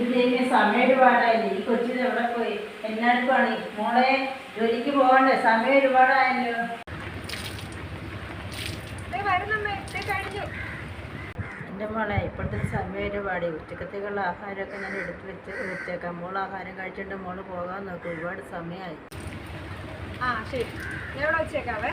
ഇത് കഴിഞ്ഞ സമയം ഒരുപാടായില്ലേ ഈ കൊച്ചിന് എവിടെ പോയി? എല്ലാവർക്കും ആണ്. മോളെ ജോലിക്ക് പോകണ്ടേ? സമയം ഒരുപാടായല്ലോ എന്റെ മോളെ ഇപ്പോഴത്തെ സമയം ഒരുപാട് ഉച്ചക്കത്തേക്കുള്ള ആഹാരമൊക്കെ ഞാൻ എടുത്ത് വെച്ച് വെച്ചേക്കാം മോൾ ആഹാരം കഴിച്ചിട്ട് മോൾ പോകാൻ നോക്കും. ഒരുപാട് സമയമായി. ആ ശരി. ഞാൻ ഇവിടെ വെച്ചേക്കാവേ.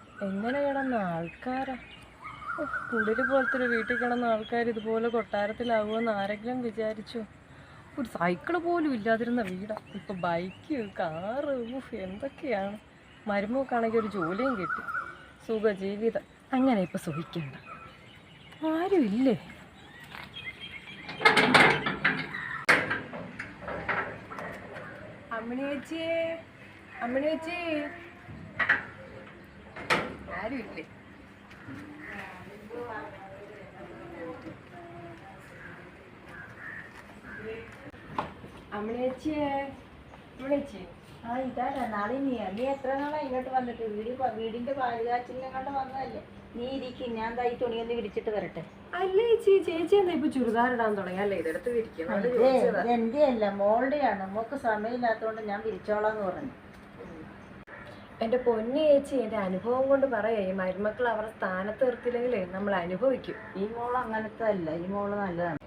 എങ്ങനെ കിടന്ന ആൾക്കാരാ? കുടിൽ പോലത്തെ ഒരു വീട്ടിൽ കിടന്ന ആൾക്കാർ ഇതുപോലെ കൊട്ടാരത്തിലാവുമെന്ന് ആരെങ്കിലും വിചാരിച്ചു. ഒരു സൈക്കിൾ പോലും ഇല്ലാതിരുന്ന വീടാ. ഇപ്പൊ ബൈക്ക് കാറ് ഊഫ് എന്തൊക്കെയാണ്? മരുമോക്കാണെങ്കിൽ ഒരു ജോലിയും കിട്ടി. സുഖ ജീവിതം അങ്ങനെ ഇപ്പൊ സുഖിക്കണ്ട. ആരും ഇല്ലേ? അമ്മിണി ആരും ഇല്ലേ ആ ഇതാടാ നാളെ നീ നീ എത്ര നാളായി ഇങ്ങോട്ട് വന്നിട്ട്? വീട് പ- വീടിന്റെ പാലുകാച്ചിലും കണ്ട് വന്നതല്ലേ? നീ ഇരിക്കും ഞാൻ വിരിച്ചിട്ട് വരട്ടെ. അല്ല ചേച്ചി? ചേച്ചി എന്താ ഇപ്പൊ ചുരിദാർ ഇടാൻ തുടങ്ങി അല്ലേ ഇതെടുത്ത് വിരിക്കണം അത് അല്ല മോളുടെയാണ്. മോക്ക് സമയമില്ലാത്തതുകൊണ്ട് ഞാൻ വിരിച്ചോളാന്ന് പറഞ്ഞു. എന്റെ പൊന്നു ചേച്ചി എന്റെ അനുഭവം കൊണ്ട് പറയാ. ഈ മരുമക്കൾ അവരുടെ സ്ഥാനത്ത് നിർത്തില്ലെങ്കിലേ നമ്മൾ അനുഭവിക്കും. ഈ മോൾ അങ്ങനത്തെ അല്ല. ഈ മോൾ നല്ലതാണ്.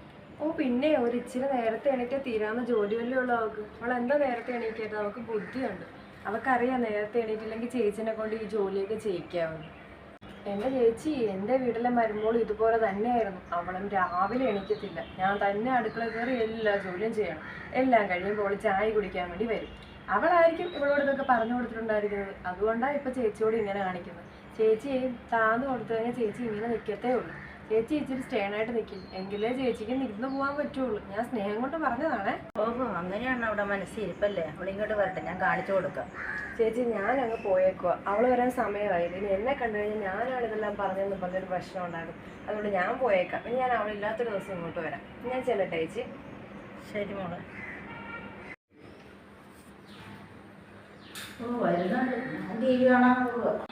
ഓ പിന്നെ ഒരു ഇച്ചിരി നേരത്തെ എണീറ്റ് തീരാവുന്ന ജോലി വല്ലേ ഉള്ളൂ അവൾക്ക്. അവൾ എന്താ നേരത്തെ എണീക്കരുത് അവൾക്ക് ബുദ്ധിയുണ്ട്. അവൾക്കറിയാം നേരത്തെ എണീറ്റില്ലെങ്കിൽ ചേച്ചിനെ കൊണ്ട് ഈ ജോലിയൊക്കെ ചെയ്യിക്കാവുന്നു. എന്റെ ചേച്ചി എന്റെ വീട്ടിലെ മരുമോൾ ഇതുപോലെ തന്നെയായിരുന്നു. അവളും രാവിലെ എണീക്കത്തില്ല. ഞാൻ തന്നെ അടുക്കള കയറി എല്ലാ ജോലിയും ചെയ്യണം. എല്ലാം കഴിയുമ്പോൾ ചായ കുടിക്കാൻ വേണ്ടി വരും. അവളായിരിക്കും ഇവളോട് ഇതൊക്കെ പറഞ്ഞു കൊടുത്തിട്ടുണ്ടായിരിക്കുന്നത്. അതുകൊണ്ടാണ് ഇപ്പൊ ചേച്ചിയോട് ഇങ്ങനെ കാണിക്കുന്നത്. ചേച്ചി താന്ന് കൊടുത്തു കഴിഞ്ഞാൽ ചേച്ചി ഇങ്ങനെ നിൽക്കത്തേ ഉള്ളൂ. ചേച്ചി ഇച്ചിരി സ്റ്റേൺ ആയിട്ട് നിൽക്കും എങ്കിലേ ചേച്ചിക്ക് നിന്ന് പോകാൻ പറ്റുള്ളൂ. ഞാൻ സ്നേഹം കൊണ്ട് പറഞ്ഞതാണേ. ഓഹോ അങ്ങനെയാണ് അവിടെ മനസ്സിരിപ്പല്ലേ? അവളിങ്ങോട്ട് വരട്ടെ ഞാൻ കാണിച്ചു കൊടുക്കാം. ചേച്ചി ഞാൻ അങ്ങ് പോയേക്കുക അവൾ വരാൻ സമയമായി. ഇനി എന്നെ കണ്ടു കഴിഞ്ഞാൽ ഞാനാണ് ഇതെല്ലാം പറഞ്ഞതെന്ന് പറഞ്ഞൊരു പ്രശ്നം ഉണ്ടാകും. അതുകൊണ്ട് ഞാൻ പോയേക്കാം. ഇനി ഞാൻ അവളില്ലാത്തൊരു ദിവസം ഇങ്ങോട്ട് വരാം. ഞാൻ ചെല്ലട്ടെ ചേച്ചി? ശരി മോളെ. ഓ വരുന്നുണ്ട്. ഞാൻ ടി വി കാണാൻ പോവുക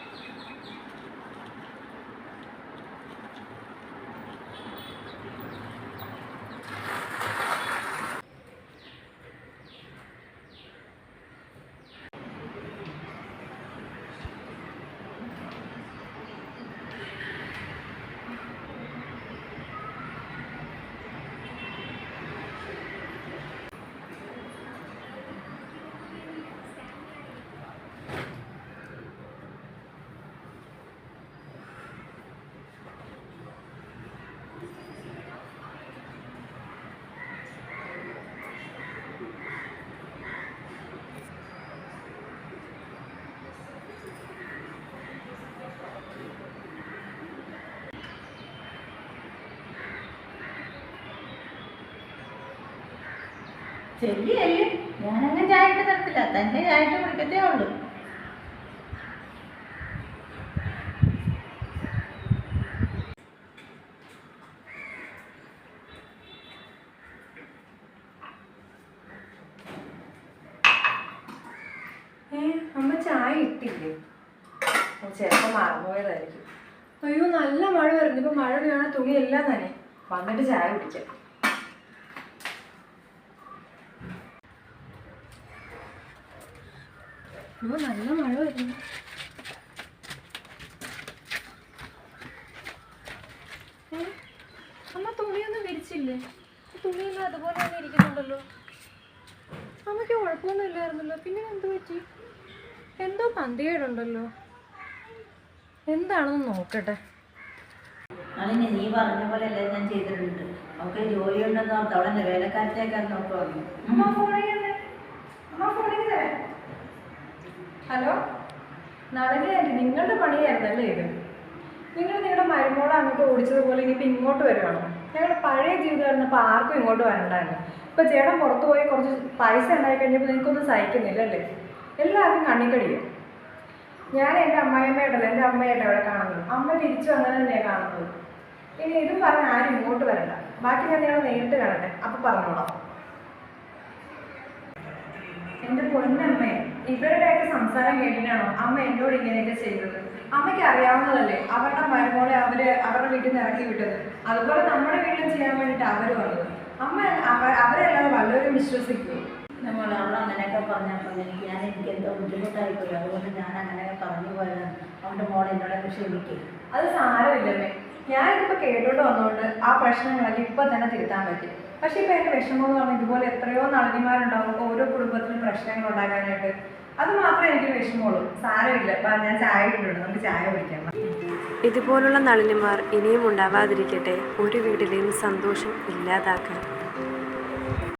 ചെല്ലിയല്ലേ? ഞാനങ്ങനെ ചായ ഇട്ട് തരത്തില്ല. തന്നെ ചായ ഇട്ട് കുടിക്കത്തേ ഉള്ളൂ. അമ്മ ചായ ഇട്ടില്ലേ? ചിലപ്പോൾ മറന്നുപോയതായിരിക്കും. അയ്യോ നല്ല മഴ വരുന്നു. ഇപ്പൊ മഴ വീണ തുണി എല്ലാം തന്നെ വന്നിട്ട് ചായ കുടിക്കാം അയ്യോ നല്ല മഴ വരുന്നു. അമ്മ തുണിയൊന്നും വിരിച്ചില്ലേ? തുണിയൊന്നും അതുപോലെ തന്നെ ഇരിക്കുന്നുണ്ടല്ലോ. അമ്മയ്ക്ക് കുഴപ്പമൊന്നും ഇല്ലായിരുന്നല്ലോ. പിന്നെ എന്ത് പറ്റി? എന്തോ പന്തികേടുണ്ടല്ലോ. എന്താണെന്ന് നോക്കട്ടെ. അതിന് നീ പറഞ്ഞ പോലെ അല്ലേ ഞാൻ ചെയ്തിട്ടുണ്ട്. അവൾക്ക് ജോലി ഉണ്ടെന്ന് ഓർത്ത് അവളെ വേലക്കാരത്തേക്കാൻ നോക്കുവായിരുന്നു അമ്മ ഫോൺ അമ്മ ഫോൺ ചെയ്തേ ഹലോ? നളിനിയായിട്ട് നിങ്ങളുടെ പണിയായിരുന്നല്ലേ ഇത്? നിങ്ങൾ നിങ്ങളുടെ മരുമോളെ അങ്ങോട്ട് ഓടിച്ചതുപോലെ ഇനിയിപ്പോൾ ഇങ്ങോട്ട് വരുവാണോ? ഞങ്ങളുടെ പഴയ ജീവിതമായിരുന്നപ്പോൾ ആർക്കും ഇങ്ങോട്ട് വരണ്ടായിരുന്നു. ഇപ്പോൾ ചേട്ടൻ പുറത്ത് പോയി കുറച്ച് പൈസ ഉണ്ടായി കഴിഞ്ഞപ്പോൾ നിങ്ങൾക്കൊന്നും സഹിക്കുന്നില്ല അല്ലേ എല്ലാവർക്കും കണ്ണിക്കടിയും. ഞാൻ എന്റെ അമ്മായിയമ്മയായിട്ടല്ല എന്റെ അമ്മയായിട്ട് അവിടെ കാണുന്നത്. അമ്മ തിരിച്ചു അങ്ങനെ തന്നെയാണ് കാണുന്നത്. ഇനി ഇതും പറഞ്ഞ് ആരും ഇങ്ങോട്ട് വരണ്ട. ബാക്കി ഞാൻ നിങ്ങൾ നേരിട്ട് കാണട്ടെ. അപ്പം പറഞ്ഞോളാം. എന്റെ പൊന്നമ്മേ ഇവരുടെയൊക്കെ സംസാരം കേട്ടിട്ടാണോ അമ്മ എന്നോട് ഇങ്ങനെയൊക്കെ ചെയ്തത്? അമ്മയ്ക്ക് അറിയാവുന്നതല്ലേ അവരുടെ മരുമോളെ അവർ അവരുടെ വീട്ടിൽ നിന്ന് ഇറക്കി വിട്ടത്. അതുപോലെ നമ്മുടെ വീട്ടിലും ചെയ്യാൻ വേണ്ടിട്ട് അവർ വന്നത് അമ്മ അവരെല്ലാം വല്ലവരും വിശ്വസിക്കുമോ നമ്മൾ അവൾ അങ്ങനെയൊക്കെ പറഞ്ഞപ്പോൾ എനിക്ക് ഞാൻ എനിക്ക് എന്തോ ബുദ്ധിമുട്ടായിപ്പോയി. അതുകൊണ്ട് ഞാൻ അങ്ങനെയൊക്കെ പറഞ്ഞു പോയതാണ്. അവന്റെ മോളെ എന്നോടൊക്കെ ക്ഷമിക്കും. അത് സാരമില്ലല്ലേ ഞാനിതിപ്പോൾ കേട്ടോണ്ട് വന്നുകൊണ്ട് ആ പ്രശ്നങ്ങളൊക്കെ ഇപ്പം തന്നെ തിരുത്താൻ പറ്റി. പക്ഷെ ഇപ്പം എന്റെ വിഷമം എന്ന് പറഞ്ഞാൽ ഇതുപോലെ എത്രയോ നളിനിമാരുണ്ടാവും ഓരോ കുടുംബത്തിലും പ്രശ്നങ്ങൾ ഉണ്ടാക്കാനായിട്ട്. അത് മാത്രമേ എനിക്ക് വിഷമമുള്ളൂ. സാരമില്ല. ഞാൻ ചായ ഇട്ടിട്ടുണ്ട് നമുക്ക് ചായ കുടിക്കാം. ഇതുപോലുള്ള നളിനിമാർ ഇനിയും ഉണ്ടാവാതിരിക്കട്ടെ. ഒരു വീട്ടിലെയും സന്തോഷം ഇല്ലാതാക്കാൻ.